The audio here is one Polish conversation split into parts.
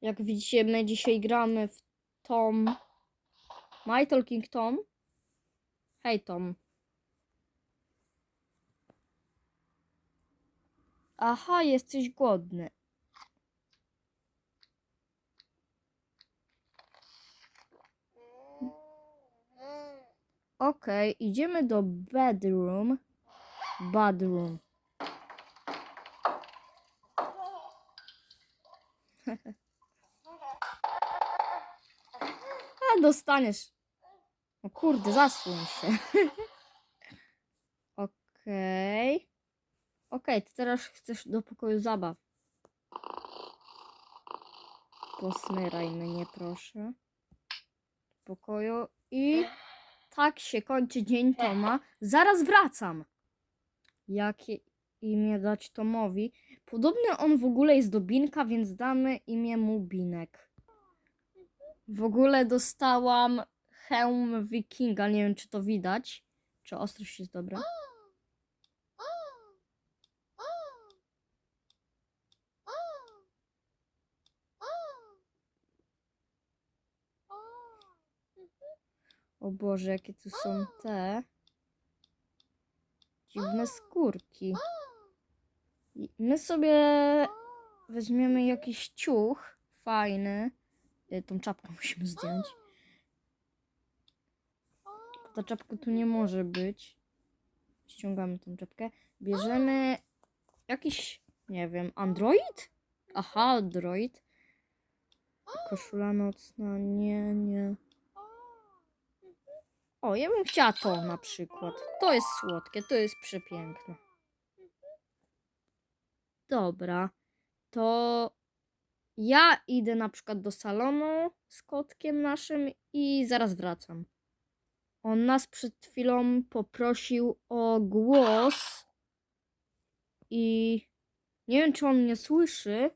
Jak widzicie, my dzisiaj gramy w Tom. My Talking Tom. Hej Tom. Aha, jesteś głodny. Okej, idziemy do bedroom. Bedroom. A dostaniesz. O kurde, zasłoń się. Okej. Okej, ty teraz chcesz do pokoju zabaw. Posmyraj mnie, proszę. Do pokoju i tak się kończy dzień Toma. Zaraz wracam. Jakie imię dać Tomowi? Podobny on w ogóle jest do Binka, więc damy imię mu Binek. W ogóle dostałam hełm wikinga. Nie wiem, czy to widać. Czy ostrość jest dobra? O Boże, jakie tu są te dziwne skórki. My sobie weźmiemy jakiś ciuch fajny. Y, Tą czapkę musimy zdjąć. Ta czapka tu nie może być. Ściągamy tą czapkę. Bierzemy jakiś, nie wiem, Android? Aha, Android. Koszula nocna, nie, nie. O, ja bym chciała to na przykład. To jest słodkie, to jest przepiękne. Dobra, to ja idę na przykład do salonu z kotkiem naszym i zaraz wracam. On nas przed chwilą poprosił o głos i nie wiem, czy on mnie słyszy.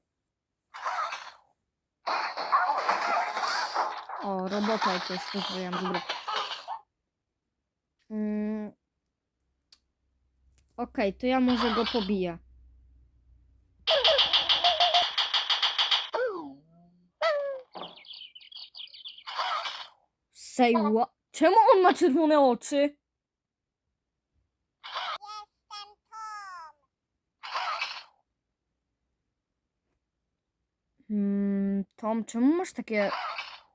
O, robota jakiegoś rozwijam, dobra. Mm. Okej, to ja może go pobiję. Say what? Czemu on ma czerwone oczy? Jestem Tom. Hmm, Tom, czemu masz takie,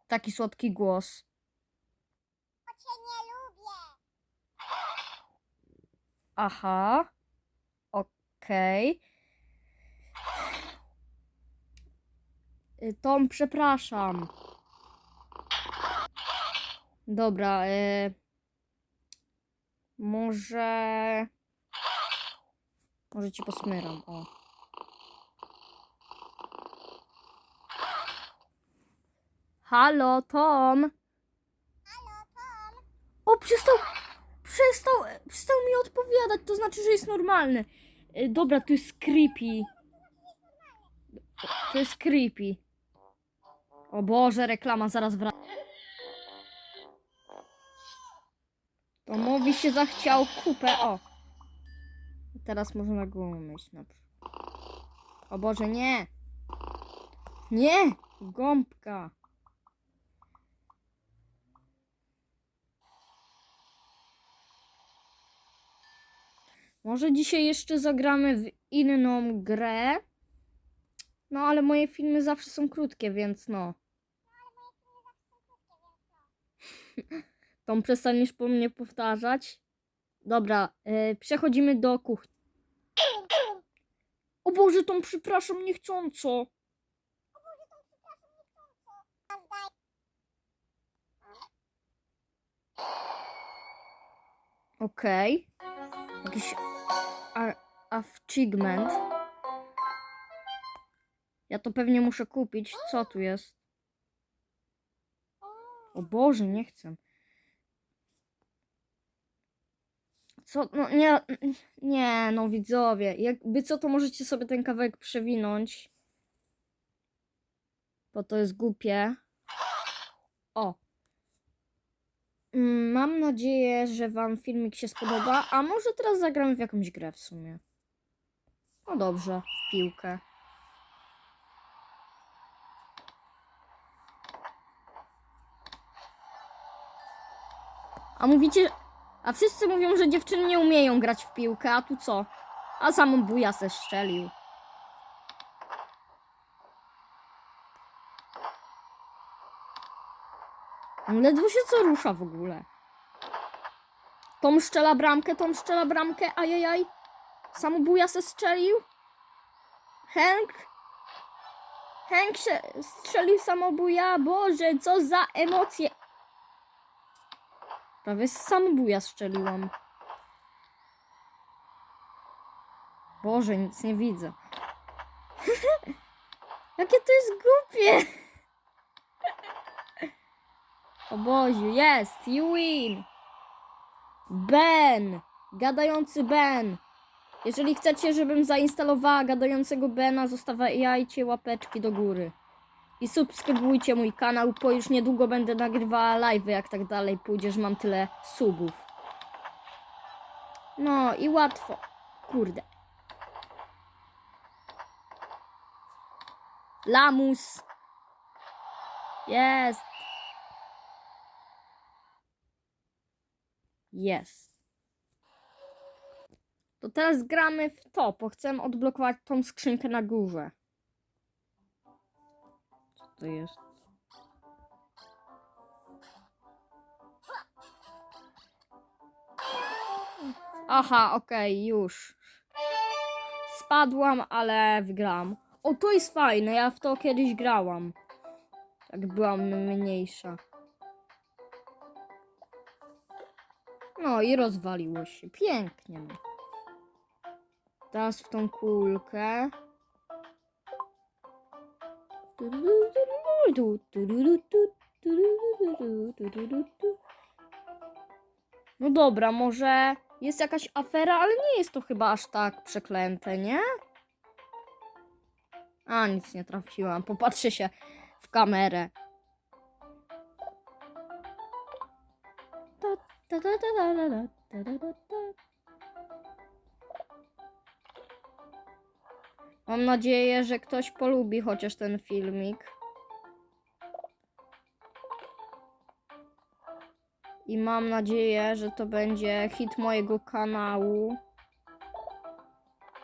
taki słodki głos? Bo cię nie lubię. Aha. Okej. Y, Tom, przepraszam. Dobra, y... może... Może ci posmyram, o. Halo, Tom. Halo, Tom. O, przestał, przestał, przestał mi odpowiadać, to znaczy, że jest normalny. Y, Dobra, to jest creepy. To jest creepy. O Boże, reklama zaraz wraca. Tomowi się zachciał kupę, o. Teraz można na głowę myśleć. na przykład. O Boże, nie. Nie, gąbka. Może dzisiaj jeszcze zagramy w inną grę. No, ale moje filmy zawsze są krótkie, więc no. Tą przestaniesz po mnie powtarzać. Dobra, yy, przechodzimy do kuchni. O Boże, tą przepraszam niechcąco. Okej. Jakiś a- achievement. Ja to pewnie muszę kupić. Co tu jest? O Boże, nie chcę. co, no nie, nie, no widzowie, jakby co to możecie sobie ten kawałek przewinąć, bo to jest głupie. O. Mm, mam nadzieję, że wam filmik się spodoba, a może teraz zagramy w jakąś grę w sumie. No dobrze, w piłkę. A mówicie, a wszyscy mówią, że dziewczyny nie umieją grać w piłkę, a tu co? A samą buja se strzelił. Ledwo się co rusza w ogóle. Tom szczela bramkę, Tom szczela bramkę, ajajaj. Samobuja se strzelił. Hank. Hank się strzelił samobuja. Boże, co za emocje. Prawie z samobuja strzeliłam. Boże, nic nie widzę. Jakie to jest głupie. O Boziu, jest, you win. Ben, gadający Ben. Jeżeli chcecie, żebym zainstalowała gadającego Bena, zostawiajcie łapeczki do góry. I subskrybujcie mój kanał, bo już niedługo będę nagrywała live, jak tak dalej pójdzie, że mam tyle subów. No i łatwo. Kurde. Lamus. Jest. Jest. To teraz gramy w to, bo chcę odblokować tą skrzynkę na górze. To jest? Aha, okej, już. Spadłam, ale wygrałam. O, to jest fajne, ja w to kiedyś grałam. Jak byłam mniejsza. No i rozwaliło się. Pięknie. Teraz w tą kulkę. No dobra, może jest jakaś afera, ale nie jest to chyba aż tak przeklęte, nie? A, nic nie trafiłam. Popatrzcie się w kamerę. Mam nadzieję, że ktoś polubi chociaż ten filmik. I mam nadzieję, że to będzie hit mojego kanału.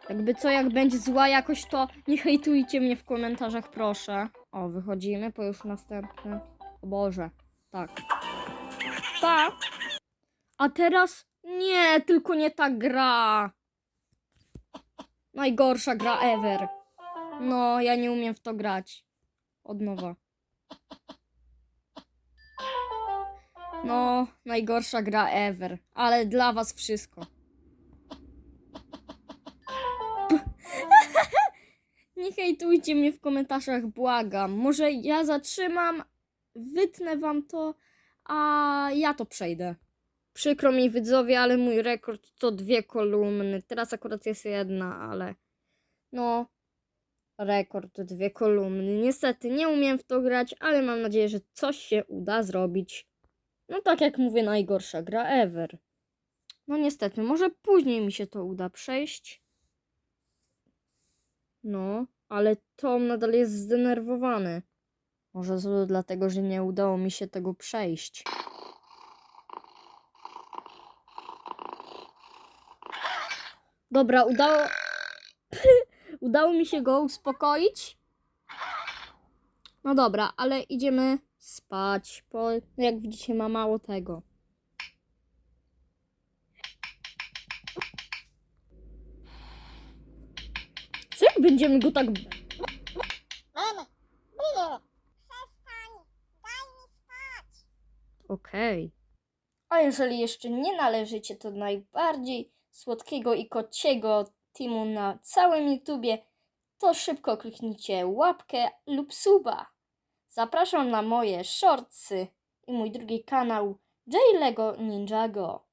Jakby co, jak będzie zła jakość, to nie hejtujcie mnie w komentarzach, proszę. O, wychodzimy, po już następny. O Boże, tak. Tak. A teraz nie, tylko nie ta gra. Najgorsza gra ever. No, ja nie umiem w to grać. Od nowa. No, najgorsza gra ever. Ale dla was wszystko. Nie hejtujcie mnie w komentarzach, błagam. Może ja zatrzymam, wytnę wam to, a ja to przejdę. Przykro mi widzowie, ale mój rekord to dwie kolumny. Teraz akurat jest jedna, ale no rekord dwie kolumny. Niestety nie umiem w to grać, ale mam nadzieję, że coś się uda zrobić. No tak jak mówię, najgorsza gra ever. No niestety, może później mi się to uda przejść. No, ale Tom nadal jest zdenerwowany. Może to dlatego, że nie udało mi się tego przejść. Dobra, udało. udało mi się go uspokoić. No dobra, ale idziemy spać, bo jak widzicie ma mało tego. Co jak będziemy go tak... Okej. A jeżeli jeszcze nie należycie do najbardziej słodkiego i kociego teamu na całym YouTubie, to szybko kliknijcie łapkę lub suba. Zapraszam na moje shortsy i mój drugi kanał J Lego Ninjago.